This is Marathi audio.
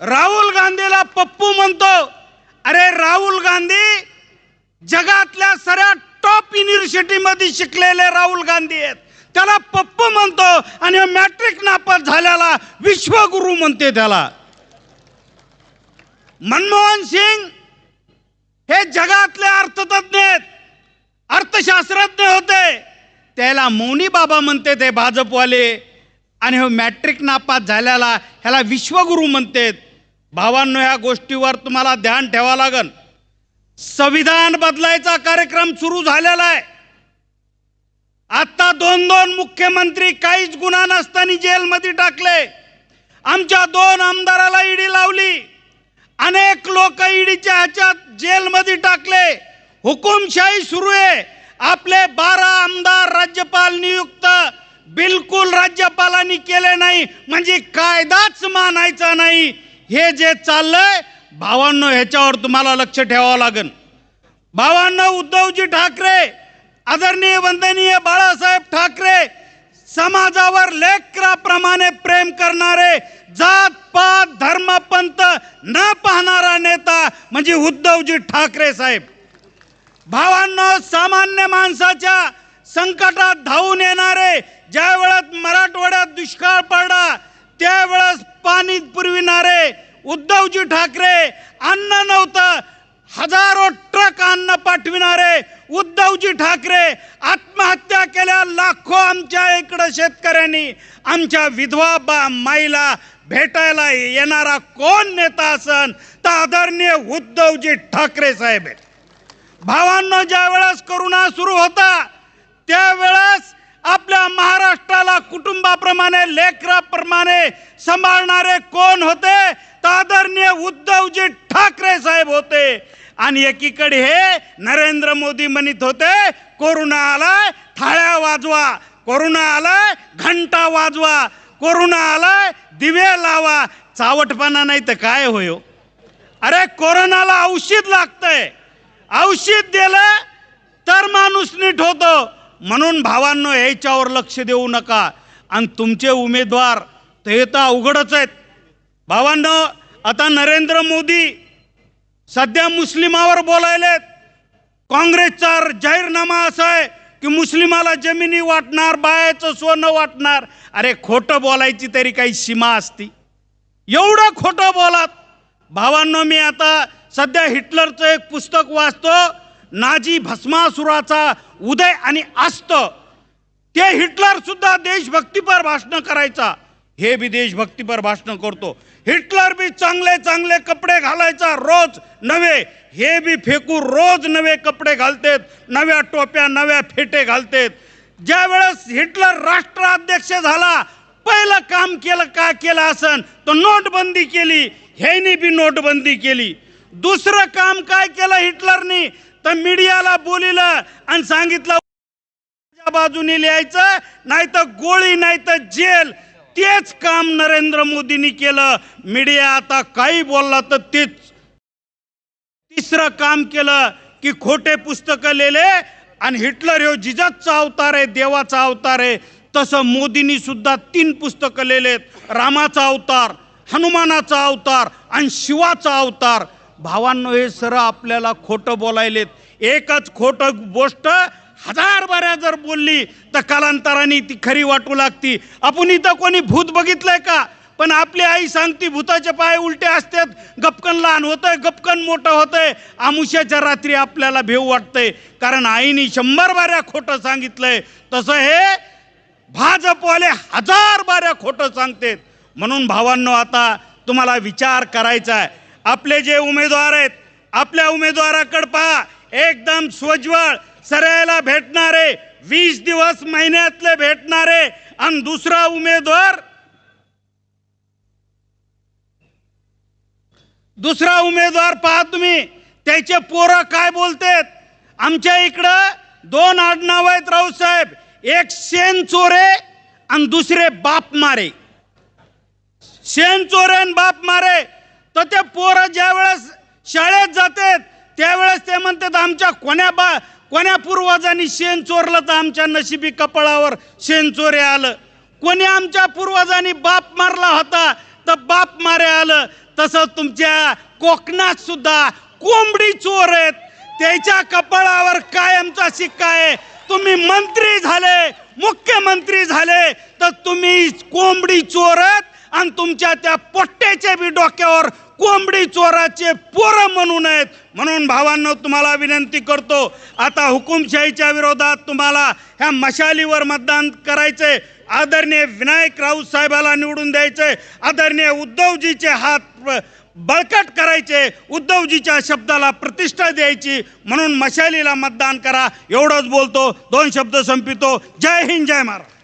राहुल गांधीला पप्पू म्हणतो. अरे राहुल गांधी जगातल्या सगळ्या टॉप युनिव्हर्सिटीमध्ये शिकलेले राहुल गांधी आहेत. त्याला पप्पू म्हणतो आणि मॅट्रिक नापास झाल्याला विश्वगुरु म्हणते त्याला. मनमोहन सिंग हे जगातले अर्थतज्ञ आहेत. अर्थशास्त्रज्ञ होते. त्याला मौनी बाबा म्हणते ते भाजपवाले. आणि हो मॅट्रिक नापास झाल्याला ह्याला विश्वगुरु म्हणतात भावांनो ह्या गोष्टीवर तुम्हाला ध्यान ठेवा लागन. संविधान बदलायचा कार्यक्रम सुरू झालेला आहे. आता दोन दोन मुख्यमंत्री काहीच गुन्हा नसताना जेलमध्ये टाकले. आमच्या दोन आमदाराला ईडी लावली. अनेक लोक ईडीच्या ह्याच्यात जेलमध्ये टाकले. हुकुमशाही सुरू आहे. आपले बारा आमदार राज्यपाल नियुक्त बिलकुल राज्यपालांनी केले नाही. म्हणजे कायदाच मानायचा नाही. हे जे चाललंय भावांनो ह्याच्यावर तुम्हाला लक्ष ठेवावं लागेल. भावांनो उद्धवजी ठाकरे आदरणीय वंदनीय बाळासाहेब ठाकरे समाजावर लेकराप्रमाणे प्रेम करणारे जात पात धर्मपंथ न पाहणारा नेता म्हणजे उद्धवजी ठाकरे साहेब. भावांनो सामान्य माणसाच्या संकटात धावून येणारे ज्या वेळात मराठवाड्यात दुष्काळ पडला त्यावेळेस पाणी पुरविणारे उद्धवजी ठाकरे अन्न नव्हतं. हजारो ट्रक अन्न पाठविणारे उद्धवजी ठाकरे आत्महत्या केल्या लाखो आमच्या इकडं शेतकऱ्यांनी. आमच्या विधवा बा माईला भेटायला येणारा कोण नेता असन तर आदरणीय उद्धवजी ठाकरे साहेब आहेत. भावांनो ज्या वेळेस करोना सुरू होता त्यावेळेस आपल्या महाराष्ट्राला कुटुंबाप्रमाणे लेकराप्रमाणे सांभाळणारे कोण होते? तर आदरणीय उद्धवजी ठाकरे साहेब होते. आणि एकीकडे हे नरेंद्र मोदी म्हणत होते कोरोना आलाय थाळ्या वाजवा कोरोना आलाय घंटा वाजवा कोरोना आलाय दिवे लावा. चावटपणा नाही तर काय होयो? अरे कोरोनाला औषध लागतंय. औषध दिलं तर माणूस नीट होतो. म्हणून भावांनो ह्याच्यावर लक्ष देऊ नका. आणि तुमचे उमेदवार ते तर अवघडच आहेत. भावांनो आता नरेंद्र मोदी सध्या मुस्लिमावर बोलायलेत. काँग्रेसचा जाहीरनामा असा आहे की मुस्लिमाला जमिनी वाटणार बायाचं सोनं वाटणार. अरे खोटं बोलायची तरी काही सीमा असती. एवढं खोटं बोलात. भावांनो मी आता सध्या हिटलरचं एक पुस्तक वाचतो. नाजी भस्मासुराचा उदय आणि अस्त ते हिटलर सुद्धा देशभक्तीपर भाषण करायचा. हे बी देशभक्तीपर भाषण करतो. हिटलर बी चांगले चांगले कपडे घालायचा रोज नवे हे बी फेकू रोज नवे कपडे घालतेत नव्या टोप्या नव्या फेटे घालतेत. ज्या वेळेस हिटलर राष्ट्राध्यक्ष झाला पहिलं काम केलं का केलं असन? तर नोटबंदी केली ह्यानी बी नोटबंदी केली. दुसरं काम काय केलं हिटलरनी? तर मीडियाला बोलिलं आणि सांगितलं बाजूने लिहायचं नाही तर गोळी नाही तर जेल. तेच काम नरेंद्र मोदींनी केलं. मीडिया आता काही बोलला तर तेच. तिसरं काम केलं की खोटे पुस्तकं लिहिले आणि हिटलर ह्यो जिजाचा अवतार आहे देवाचा अवतार आहे. तसं मोदींनी सुद्धा तीन पुस्तकं लिहिलेत. रामाचा अवतार हनुमानाचा अवतार आणि शिवाचा अवतार. भावांनो हे सर आपल्याला खोटं बोलायलेत. एकच खोटं गोष्ट हजार बाऱ्या जर बोलली तर कालांतराने ती खरी वाटू लागती. आपण इथं कोणी भूत बघितलंय का? पण आपली आई सांगती भूताचे पाय उलटे असतात. गपकन लहान होतंय गपकन मोठं होतंय. आमुष्याच्या रात्री आपल्याला भेव वाटतंय. कारण आईने शंभर बाऱ्या खोटं सांगितलंय. तसं हे भाजपवाले हजार बाऱ्या खोटं सांगतेत. म्हणून भावांनो आता तुम्हाला विचार करायचा आहे. आपले जे उमेदवार आहेत आपल्या उमेदवाराकडे पहा एकदम स्वज्वळ सरायला भेटणारे वीस दिवस महिन्यातले भेटणारे आणि दुसरा उमेदवार? दुसरा उमेदवार पहा तुम्ही त्याचे पोरं काय बोलतेत? आमच्या इकडं दोन आडनाव आहेत राऊसाहेब एक शेण चोरे आणि दुसरे बाप मारे. शेण चोरे आणि बाप मारे. तर ते पोरं ज्या वेळेस शाळेत जातात त्यावेळेस ते म्हणतात आमच्या कोण्या बा कोण्या पूर्वजांनी शेण चोरलं तर आमच्या नशिबी कपाळावर शेण चोरे आलं. कोणी आमच्या पूर्वजांनी बाप मारला होता तर बाप मारे आलं. तसं तुमच्या कोकणात सुद्धा कोंबडी चोर आहेत. त्याच्या कपाळावर कायमचा शिक्का आहे. तुम्ही मंत्री झाले मुख्यमंत्री झाले तर तुम्ही कोंबडी चोरत आणि तुमच्या त्या पोट्ट्याच्या बी डोक्यावर कोंबडी चोराचे पोरं म्हणून आहेत म्हणून भावांनो तुम्हाला विनंती करतो आता हुकुमशाहीच्या विरोधात तुम्हाला ह्या मशालीवर मतदान करायचे आदरणीय विनायक राऊत साहेबाला निवडून द्यायचे आदरणीय उद्धवजीचे हात बळकट करायचे. उद्धवजीच्या शब्दाला प्रतिष्ठा द्यायची. म्हणून मशालीला मतदान करा. एवढंच बोलतो. दोन शब्द संपितो. जय हिंद जय महाराज